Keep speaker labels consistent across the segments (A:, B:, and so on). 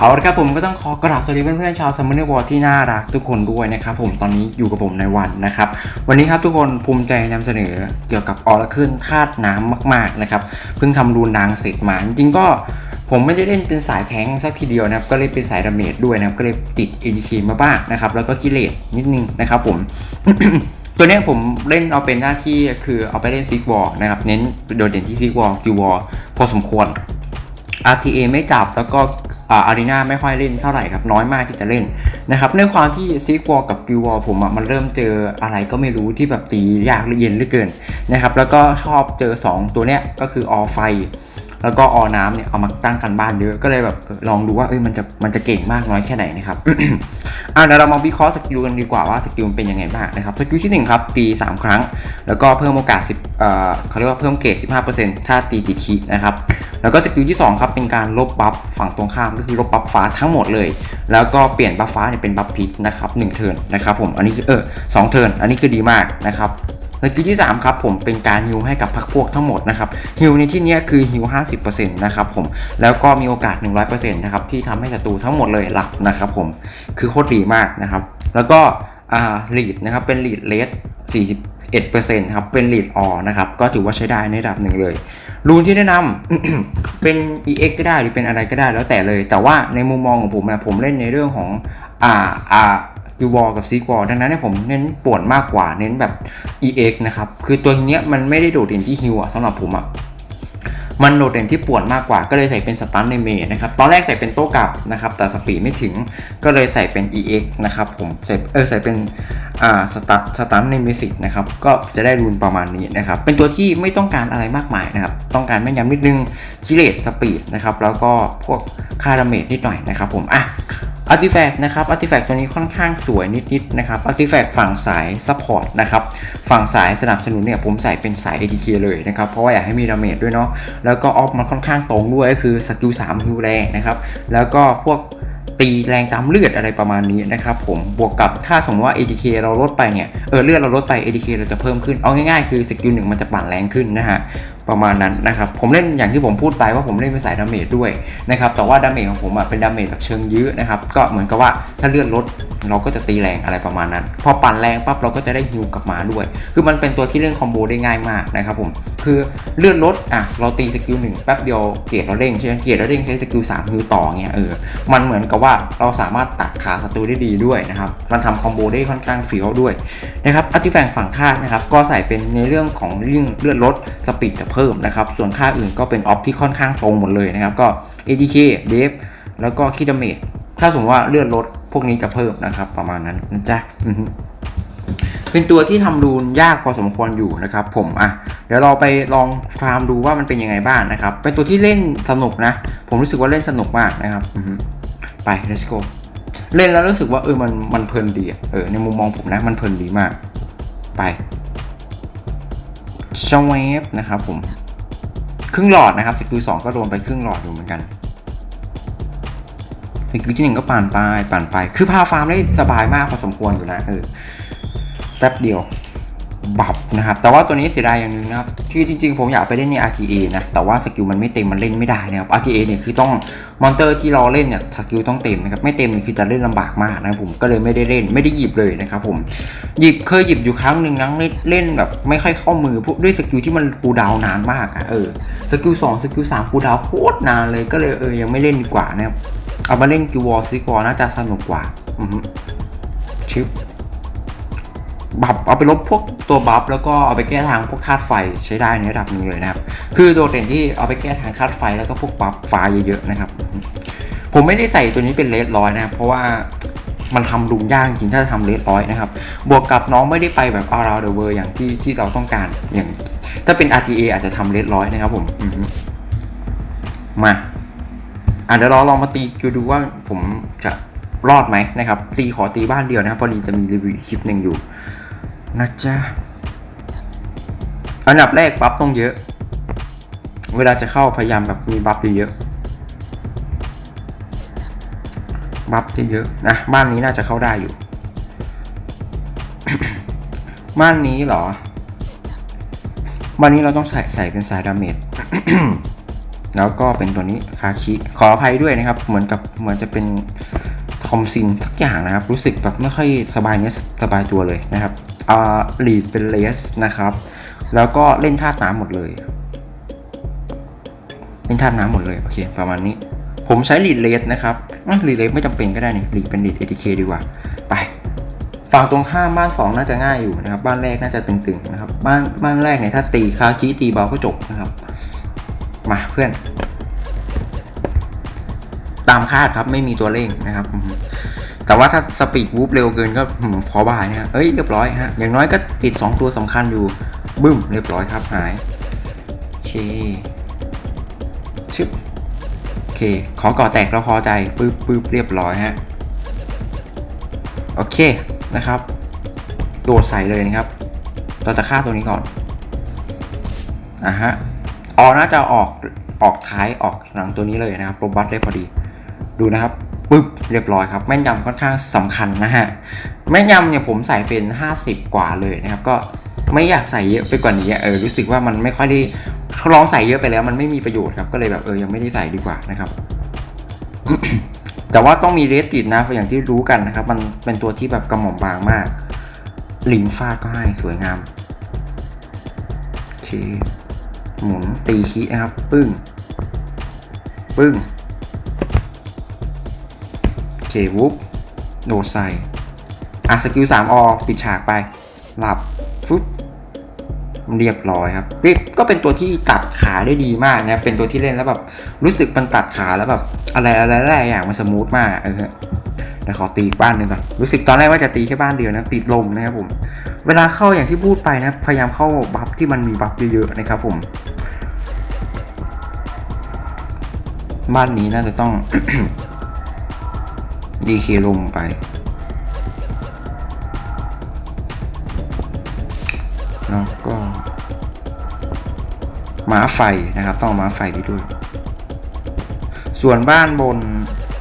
A: เอาละครับผมก็ต้องขอกราบสวัสดีเพื่อนๆชาวซัมเมอร์วอร์ที่น่ารักทุกคนด้วยนะครับผมตอนนี้อยู่กับผมในวันนะครับ วันนี้ครับทุกคนภูมิใจนำเสนอเกี่ยวกับออร์เคิลธาตุน้ำมากๆนะครับเพิ่งทำรูนนางเสร็จมา จริงก็ผมไม่ได้เล่นเป็นสายแทงสักทีเดียวนะครับ ก็เลยเป็นสายดาเมจด้วยนะครับ ก็เลยติด ADK มาบ้างนะครับ แล้วก็กิเลสนิดนึงนะครับผมตัวนี้ผมเล่นเอาเป็นหน้าที่คือเอาไปเล่นซิกวอลนะครับ เน้นโดดเด่นที่ซิกวอลกิวอลพอสมควร RTA ไม่จับแล้วก็ อารีนาไม่ค่อยเล่นเท่าไหร่ครับน้อยมากที่จะเล่นนะครับในความที่ซีกวอลกับกิววอลผมอะมันเริ่มเจออะไรก็ไม่รู้ที่แบบตียากเย็นเหลือเกินนะครับแล้วก็ชอบเจอ 2 ตัวเนี้ยก็คือออไฟ แล้วก็ออน้ำเนี่ยเอามาตั้งกันบ้านเยอะก็เลยแบบลองดูว่าเอ้ยมันจะมันจะเก่งมากน้อยแค่ไหนนะครับอะเดี๋ยวเรามาวิเคราะห์สกิลกันดีกว่าว่าสกิลมันเป็นยังไงบ้างนะครับสกิลที่หนึ่งครับตี 3 ครั้ง แล้วก็เพิ่มโอกาส10เอ่อเขาเรียกว่าเพิ่มเกรด15%ถ้าตีติดคีนะครับแล้วก็สกิลที่2ครับเป็นการลบบัฟฝั่งตรงข้ามก็คือลบบัฟฟ้าทั้งหมดเลย แล้วก็เปลี่ยนบัฟฟ้าเนี่ยเป็นบัฟพิษนะครับ1เทิร์นนะครับผมอันนี้คือเออสองเทิร์นอันนี้คือดีมากนะครับ สกิลที่ 3 ครับผมเป็นการฮิวให้กับพักพวกทั้งหมดนะครับฮิวในที่นี้คือฮิว50%นะครับผมแล้วก็มีโอกาส 100%นะครับที่ทำให้ศัตรูทั้งหมดเลยหลับนะครับผมคือโคตรดีมากนะครับ แล้วก็อ่าลีดนะครับเป็นลีดเลส41%ครับเป็นลีดออนะครับก็ถือว่าใช้ได้ในระดับหนึ่งเลยรูนที่แนะนำเป็น EX ก็ได้หรือเป็นอะไรก็ได้แล้วแต่เลย แต่ว่าในมุมมองของผมนะผมเล่นในเรื่องของอ่าอ่า กิวอลกับซีกอลดังนั้นเนี่ยผมเน้นป่วนมากกว่าเน้นแบบ EX นะครับ คือตัวเนี้ยมันไม่ได้โดดเด่นที่ฮิวอะสำหรับผมอะมันโดดเด่นที่ป่วนมากกว่าก็เลยใส่เป็นสตันในเมย์นะครับ ตอนแรกใส่เป็นโต้กลับนะครับ แต่สปีดไม่ถึงก็เลยใส่เป็น EX นะครับผมใส่เออใส่เป็น อ่าสตาร์สตาร์ในมิสิกนะครับก็จะได้รูนประมาณนี้นะครับเป็นตัวที่ไม่ต้องการอะไรมากมายนะครับต้องการแม่นยำนิดนึงกิเลสสปีดนะครับแล้วก็พวกค่าดาเมจนิดหน่อยนะครับผมอะอาร์ติแฟกต์นะครับอาร์ติแฟกต์ตัวนี้ค่อนข้างสวยนิดๆนะครับอาร์ติแฟกต์ฝั่งสายซัพพอร์ตนะครับฝั่งสายสนับสนุนเนี่ยผมใส่เป็นสาย ADK เลยนะครับเพราะว่าอยากให้มีดาเมจด้วยเนาะแล้วก็ออฟมันค่อนข้างตรงด้วยก็คือสกิล3ฮิวแรงนะครับแล้วก็พวก ตีแรงตามเลือดอะไรประมาณนี้นะครับผมบวกกับถ้าสมมติว่า ATK เราลดไปเนี่ยเออเลือดเราลดไป ATK เราจะเพิ่มขึ้นเอาง่ายๆคือสกิลหนึ่งมันจะปั่นแรงขึ้นนะฮะ ประมาณนั้นนะครับผมเล่นอย่างที่ผมพูดไปว่าผมเล่นเป็นสายดาเมจด้วยนะครับแต่ว่าดาเมจของผมอะเป็นดาเมจแบบเชิงยื้อนะครับก็เหมือนกับว่าถ้าเลือดลดเราก็จะตีแรงอะไรประมาณนั้น พอปั่นแรงปั๊บเราก็จะได้ฮิวกลับมาด้วย คือมันเป็นตัวที่เล่นคอมโบได้ง่ายมากนะครับผมคือเลือดลดอะเราตีสกิลหนึ่งแป๊บเดียวเกียรเราเด้งใช่ไหมเกียรเราเด้งใช้สกิลสามฮิวต่อเงี้ยเออมันเหมือนกับว่าเราสามารถตัดขาศัตรูได้ดีด้วยนะครับมันทำคอมโบได้ค่อนข้างเฟี้ยวด้วยนะครับอัติแฟงฝั่งค่านะครับก็ใส่เป็นในเรื่องของเรื่องเลือดลดสปีดจะเพิ่มนะครับ ส่วนค่าอื่นก็เป็นออฟที่ค่อนข้างตรงหมดเลยนะครับ ก็ ADK d e f แล้วก็คิดเมจถ้าสมมติว่าเลือดลดพวกนี้จะเพิ่มนะครับ ประมาณนั้นนะจ๊ะเป็นตัวที่ทำรูนยากพอสมควรอยู่นะครับ ผมอะเดี๋ยวเราไปลองฟาร์มดูว่ามันเป็นยังไงบ้างนะครับ เป็นตัวที่เล่นสนุกนะ ผมรู้สึกว่าเล่นสนุกมากนะครับไป let's go เล่นแล้วรู้สึกว่าเออมันมันเพลินดีเออในมุมมองผมนะมันเพลินดีมาก ไป ชเวฟนะครับผม ครึ่งหลอดนะครับสกิลสองก็โดนไปครึ่งหลอดอยู่เหมือนกันสกิลที่หนึ่งก็ปั่นไปปั่นไป คือพาฟาร์มได้สบายมากพอสมควรอยู่นะเออแป๊บเดียว บับนะครับ แต่ว่าตัวนี้เสียดายอย่างหนึงนะครับ คือจริงๆ ผมอยากไปเล่นใน RTA นะ แต่ว่าสกิลมันไม่เต็ม มันเล่นไม่ได้นะครับ RTA เนี่ยคือต้องมอนเตอร์ที่เราเล่นเนี่ยสกิลต้องเต็มนะครับ ไม่เต็มนี่คือจะเล่นลำบากมากนะผมก็เลยไม่ได้เล่น ไม่ได้หยิบเลยนะครับผม หยิบเคยหยิบอยู่ครั้งหนึ่งนะเล่นแบบไม่ค่อยเข้ามือพวกด้วยสกิลที่มันคูดาวนานมากอะเออ สกิลสองสกิลสามคูดาวโคตรนานเลย ก็เลยเออยังไม่เล่นดีกว่านะครับ เอามาเล่นกิววอลซิกวอน่าจะสนุกกว่า อือชิป บัฟเอาไปลบพวกตัวบัฟแล้วก็เอาไปแก้ทางพวกธาตุไฟใช้ได้ในระดับหนึงเลยนะครับ คือโดดเด่นที่เอาไปแก้ทางธาตุไฟแล้วก็พวกบัฟฟ้าเยอะๆนะครับ ผมไม่ได้ใส่ตัวนี้เป็นเลสร้อยนะครับ เพราะว่ามันทำลุงยากจริงถ้าจะทำเลสร้อยนะครับ บวกกับน้องไม่ได้ไปแบบ around the world อย่างที่ที่เราต้องการอย่าง ถ้าเป็น RTA อาจจะทำเลสร้อยนะครับผมมาอะเดี๋ยวเราลองมาตีคิวดูว่าผมจะรอดไหมนะครับตีขอตีบ้านเดียวนะครับพอดีจะมีรีวิวคลิปหนึ่งอยู่ นะจ๊ะ อันดับแรกบัฟต้องเยอะ เวลาจะเข้าพยายามแบบมีบัฟเยอะบัฟเยอะนะ บ้านนี้น่าจะเข้าได้อยู่ บ้านนี้เหรอ บ้านนี้เราต้องใส่ใส่เป็นสายดาเมจแล้วก็เป็นตัวนี้คาคิขออภัยด้วยนะครับ เหมือนกับเหมือนจะเป็นคอมซินสักอย่างนะครับ รู้สึกแบบไม่ค่อยสบายเนี้ยสบายตัวเลยนะครับ อ่าลีดเป็นเลสนะครับ แล้วก็เล่นธาตุน้ำหมดเลย เล่นธาตุน้ำหมดเลยโอเค ประมาณนี้ ผมใช้ลีดเลสนะครับลีดเลสไม่จำเป็นก็ได้นี่ลีดเป็นลีดเอทีเคดีกว่า ไปฝั่งตรงข้ามบ้านสองน่าจะง่ายอยู่นะครับ บ้านแรกน่าจะตึงๆนะครับ บ้านบ้านแรกเนี่ยถ้าตีคาคิตีเบาก็จบนะครับ มาเพื่อน ตามคาดครับไม่มีตัวเร่งนะครับ แต่ว่าถ้าสปีดวูฟเร็วเกินก็อืมพอบายนะเอ้ยเรียบร้อยฮะ อย่างน้อยก็ติด 2 ตัวสำคัญอยู่ บึ้ม เรียบร้อยครับหาย โอเค ชึบ โอเค ขอก่อแตกเราพอใจ ปึ๊บปึ๊บเรียบร้อยฮะ โอเคนะครับ โดดใส่เลยนะครับ เราจะฆ่าตัวนี้ก่อน อะฮะ ออกน่าจะออกออกท้ายออกหลังตัวนี้เลยนะครับโรบัสได้พอดี ดูนะครับ ปึ๊บเรียบร้อยครับ แม่นยำค่อนข้างสำคัญนะฮะ แม่นยำเนี่ยผมใส่เป็น 50 กว่าเลยนะครับ ก็ไม่อยากใส่เยอะไปกว่านี้เออรู้สึกว่ามันไม่ค่อยได้ลองใส่เยอะไปแล้ว มันไม่มีประโยชน์ครับ ก็เลยแบบเออยังไม่ได้ใส่ดีกว่านะครับแต่ว่าต้องมีเรสติดนะอย่างที่รู้กันนะครับ มันเป็นตัวที่แบบกระหม่อมบางมาก ลิงฟาดก็ให้สวยงามโอเคหมุนตีคีนะครับ ปึ้ง ปึ้ง เควุบโดใส่อะสกิลสามอปิดฉากไป หลับฟึบเรียบร้อยครับนี่ก็เป็นตัวที่ตัดขาได้ดีมากนะเป็นตัวที่เล่นแล้วแบบรู้สึกมันตัดขาแล้วแบบอะไรอะไรหลายอย่างมันสมูทมากเออเดี๋ยวขอตีบ้านหนึ่งก่อนรู้สึกตอนแรกว่าจะตีแค่บ้านเดียวนะติดลมนะครับผม เวลาเข้าอย่างที่พูดไปนะพยายามเข้าบัฟที่มันมีบัฟเยอะๆนะครับผมบ้านนี้น่าจะต้อง ดีเคลมไปแล้วก็ม้าไฟนะครับ ต้องม้าไฟไปด้วย ส่วนบ้านบน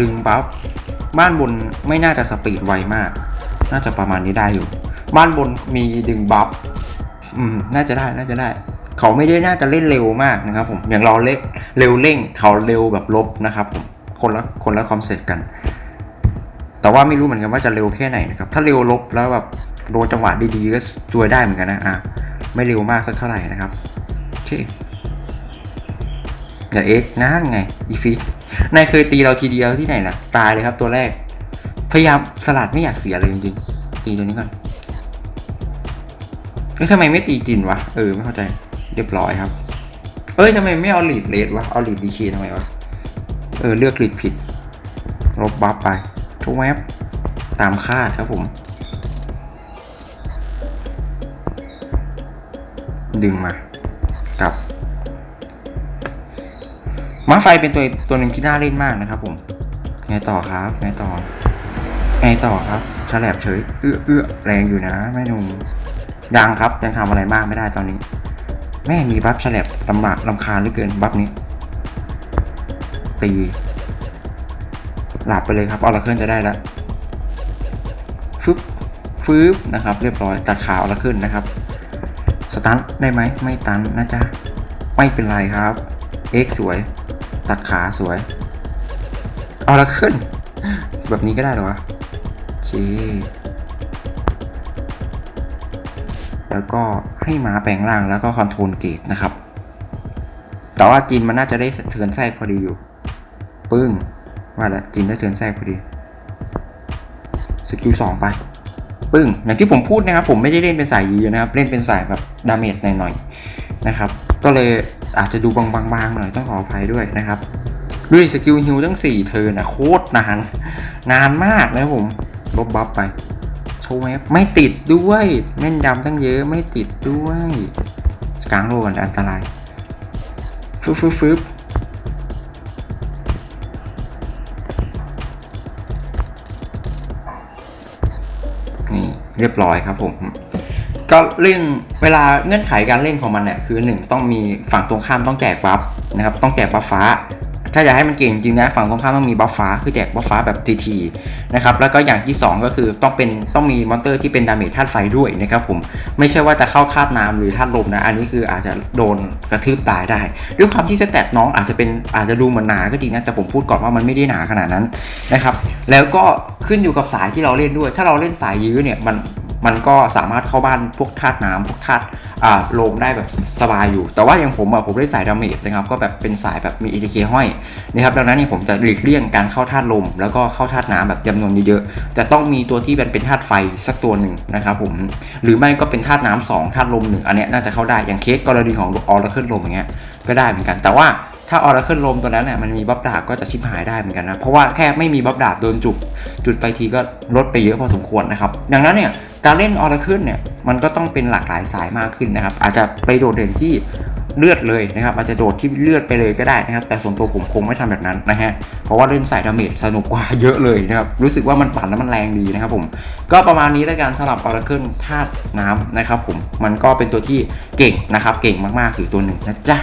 A: ดึงบัฟบ้านบนไม่น่าจะสปีดไวมาก น่าจะประมาณนี้ได้อยู่ บ้านบนมีดึงบัฟอืม น่าจะได้ น่าจะได้ เขาไม่ได้น่าจะเล่นเร็วมากนะครับ ผม อย่างเราเล่นเร็วเร่ง เขาเร็วแบบลบนะครับ ผม คนละคนละคอนเซ็ปต์กัน แต่ว่าไม่รู้เหมือนกันว่าจะเร็วแค่ไหนนะครับ ถ้าเร็วลบแล้วแบบโดนจังหวะดีๆก็ซวยได้เหมือนกันนะอะไม่เร็วมากสักเท่าไหร่นะครับโอเคอย่าเอ็กนั่นไงอีฟิชนายเคยตีเราทีเดียวที่ไหนล่ะ ตายเลยครับตัวแรก พยายามสลัดไม่อยากเสียเลยจริงๆ ตีตัวนี้ก่อนเฮ้ยทำไมไม่ตีจินวะ เออ ไม่เข้าใจ เรียบร้อยครับ เอ้ยทำไมไม่เอาลีดเลดวะ เอาลีดดีเคทำไมวะ เออ เลือกลีดผิด ลบบัฟไป แมปตามคาดครับผม ดึงมากลับม้าไฟเป็นตัวตัวหนึ่งที่น่าเล่นมากนะครับผมไงต่อครับไงต่อไงต่อครับฉลบเฉยเอื้อเอื้อแรงอยู่นะแม่นุ่มยังครับยังทำอะไรมากไม่ได้ตอนนี้ แม่มีบัฟฉลบลำบากลำคาญเหลือเกินบัฟนี้ตี หลับไปเลยครับออราเคิลจะได้แล้วฟึบฟืบนะครับ เรียบร้อยตัดขาออราเคิลนะครับสตันได้ไหมไม่ตันนะจ๊ะไม่เป็นไรครับ X สวย ตัดขาสวยออราเคิลแบบนี้ก็ได้หรอวะโอเคแล้วก็ให้หมาแปลงร่างแล้วก็คอนโทรลเกตนะครับ แต่ว่าจีนมันน่าจะได้เทิร์นแทรกพอดีอยู่ ปึ้ง ว่าแล้วจีนได้เทินแทรกพอดีสกิลสองไปปึ้งอย่างที่ผมพูดนะครับ ผมไม่ได้เล่นเป็นสายยีนะครับ เล่นเป็นสายแบบดาเมจหน่อยๆนะครับ ก็เลยอาจจะดูบางๆหน่อยต้องขออภัยด้วยนะครับ ด้วยสกิลฮิวทั้ง 4เทิร์นะโคตรนาน นานมากนะผมลบบัฟไปโชว์แมปไม่ติดด้วยแม่นยำตั้งเยอะไม่ติดด้วยกลางโลกันอันตรายฟึบฟึบฟึบ เรียบร้อยครับผมก็เล่นเวลาเงื่อนไขการเล่นของมันเนี่ยคือหนึ่งต้องมีฝั่งตรงข้ามต้องแจกบัฟนะครับต้องแจกบัฟฟ้า ถ้าอยากให้มันเก่งจริงนะฝั่งตรงข้ามต้องมีบัฟฟ้าคือแจกบัฟฟ้าแบบทีๆนะครับแล้วก็อย่างที่สองก็คือต้องเป็นต้องมีมอนเตอร์ที่เป็นดาเมจธาตุไฟด้วยนะครับผมไม่ใช่ว่าจะเข้าธาตุน้ำหรือธาตุลมนะอันนี้คืออาจจะโดนกระทืบตายได้ ด้วยความที่สแตทน้องอาจจะเป็นอาจจะดูเหมือนหนาก็จริงนะแต่ผมพูดก่อนว่ามันไม่ได้หนาขนาดนั้นนะครับแล้วก็ขึ้นอยู่กับสายที่เราเล่นด้วย ถ้าเราเล่นสายยื้อเนี่ยมัน มันก็สามารถเข้าบ้านพวกธาตุน้ำพวกธาตุอ่าลมได้แบบสบายอยู่ แต่ว่าอย่างผมอะผมเล่นสายดาเมจนะครับก็แบบเป็นสายแบบมี ATK ห้อยนะครับดังนั้นเนี่ยผมจะหลีกเลี่ยงการเข้าธาตุลม แล้วก็เข้าธาตุน้ำแบบจำนวนเยอะๆจะต้องมีตัวที่เป็นเป็นธาตุไฟสักตัวหนึ่งนะครับผมหรือไม่ก็เป็นธาตุน้ำสองธาตุลมหนึ่งอันเนี้ยน่าจะเข้าได้อย่างเคสกรณีของออร์เคิลลมอย่างเงี้ยก็ได้เหมือนกันแต่ว่า ถ้าออร์เคิลลมตัวนั้นเนี่ยมันมีบัฟดาบก็จะชิบหายได้เหมือนกันนะ เพราะว่าแค่ไม่มีบัฟดาบโดนจุดจุดไปทีก็ลดไปเยอะพอสมควรนะครับ ดังนั้นเนี่ยการเล่นออร์เคิลเนี่ยมันก็ต้องเป็นหลากหลายสายมากขึ้นนะครับ อาจจะไปโดดเด่นที่เลือดเลยนะครับ อาจจะโดดที่เลือดไปเลยก็ได้นะครับ แต่ส่วนตัวผมคงไม่ทำแบบนั้นนะฮะเพราะว่าเล่นสายดาเมจสนุกกว่าเยอะเลยนะครับ รู้สึกว่ามันปั่นแล้วมันแรงดีนะครับผมก็ประมาณนี้แล้วกันสำหรับ Oracle ธาตุน้ำนะครับผมมันก็เป็นตัวที่เก่งนะครับ เก่งมากๆคือตัวหนึ่งนะจ๊ะ